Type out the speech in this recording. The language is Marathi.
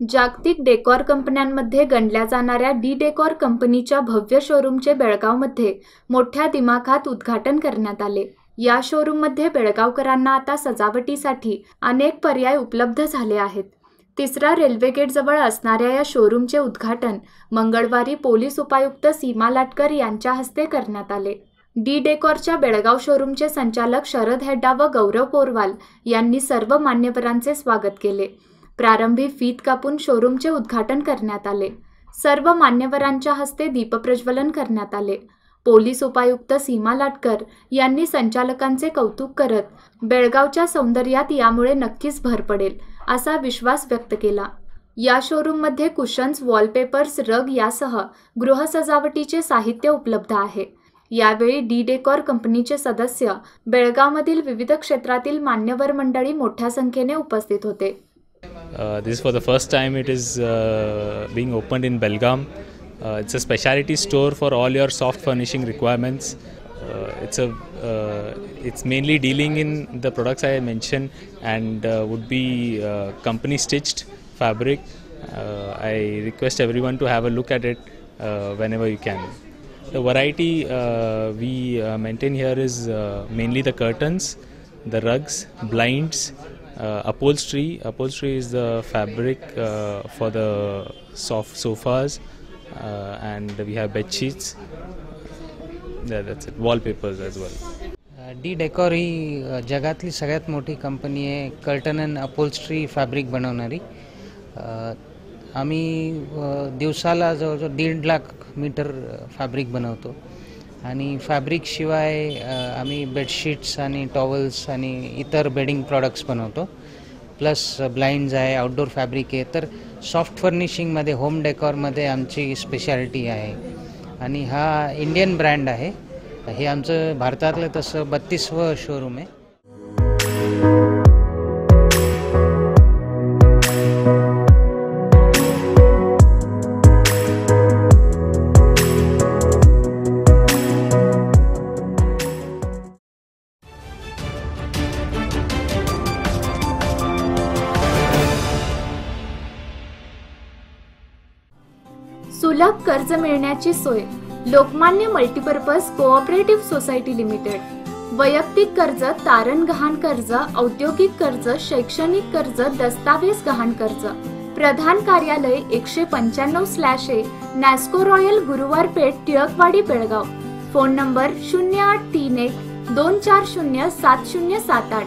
जागतिक डेकॉर कंपन्यांमध्ये गणल्या जाणाऱ्या डी डेकॉर कंपनीच्या भव्य शोरूमचे बेळगावमध्ये मोठ्या दिमाखात उद्घाटन करण्यात आले. या शोरूममध्ये बेळगावकरांना आता सजावटीसाठी अनेक पर्याय उपलब्ध झाले आहेत. तिसरा रेल्वे गेटजवळ असणाऱ्या या शोरूमचे उद्घाटन मंगळवारी पोलीस उपायुक्त सीमा लाटकर यांच्या हस्ते करण्यात आले. डी डेकॉरच्या बेळगाव शोरूमचे संचालक शरद हेड्डा व गौरव पोरवाल यांनी सर्व मान्यवरांचे स्वागत केले. प्रारंभी फीत कापून शोरूमचे उद्घाटन करण्यात आले. सर्व मान्यवरांच्या हस्ते दीपप्रज्वलन करण्यात आले. पोलीस उपायुक्त सीमा लाटकर यांनी संचालकांचे कौतुक करत बेळगावच्या सौंदर्यात यामुळे नक्कीच भर पडेल असा विश्वास व्यक्त केला. या शोरूममध्ये कुशन्स वॉलपेपर्स रग यासह गृहसजावटीचे साहित्य उपलब्ध आहे. यावेळी डी डेकॉर कंपनीचे सदस्य बेळगावमधील विविध क्षेत्रातील मान्यवर मंडळी मोठ्या संख्येने उपस्थित होते. This is for the first time it is uh, being opened in Belgaum. Uh, it's a specialty store for all your soft furnishing requirements. Uh, it's a uh, it's mainly dealing in the products I mentioned and uh, would be uh, company stitched fabric. Uh, I request everyone to have a look at it uh, whenever you can. The variety uh, we uh, maintain here is uh, mainly the curtains, the rugs, blinds, uh, upholstery. Upholstery is the fabric uh, for the soft sofas, uh, and we have bed sheets. Yeah, that's it. Wallpapers as well. D Decor ही जगातली सगळ्यात मोठी कंपनी आहे कर्टन अँड अपोल्स्ट्री फॅब्रिक बनवणारी आम्ही दिवसाला जवळजवळ दीड लाख मीटर फॅब्रिक बनवतो आणि फॅब्रिकशिवाय आम्ही बेडशीट्स आणि टॉवल्स आणि इतर बेडिंग प्रॉडक्ट्स बनवतो. प्लस ब्लाइंड्स आहे आउटडोर फॅब्रिक आहे. तर सॉफ्ट फर्निशिंगमध्ये होम डेकॉरमध्ये आमची स्पेशालिटी आहे. आणि हा इंडियन ब्रँड आहे. हे आमचं भारतातलं तसं बत्तीसवं शोरूम आहे. सुलभ कर्ज मिळण्याची सोय Lokmanya multipurpose cooperative society limited. वैयक्तिक कर्ज तारण गहाण कर्ज औद्योगिक कर्ज शैक्षणिक कर्ज दस्तावेज गहाण कर्ज. प्रधान कार्यालय एकशे पंच्याण्णव slash A Nasco Royal Guruwar Peth Tilakwadi Belgaum. Phone number शून्य आठ तीन एक दोन चार शून्य सात शून्य सात आठ.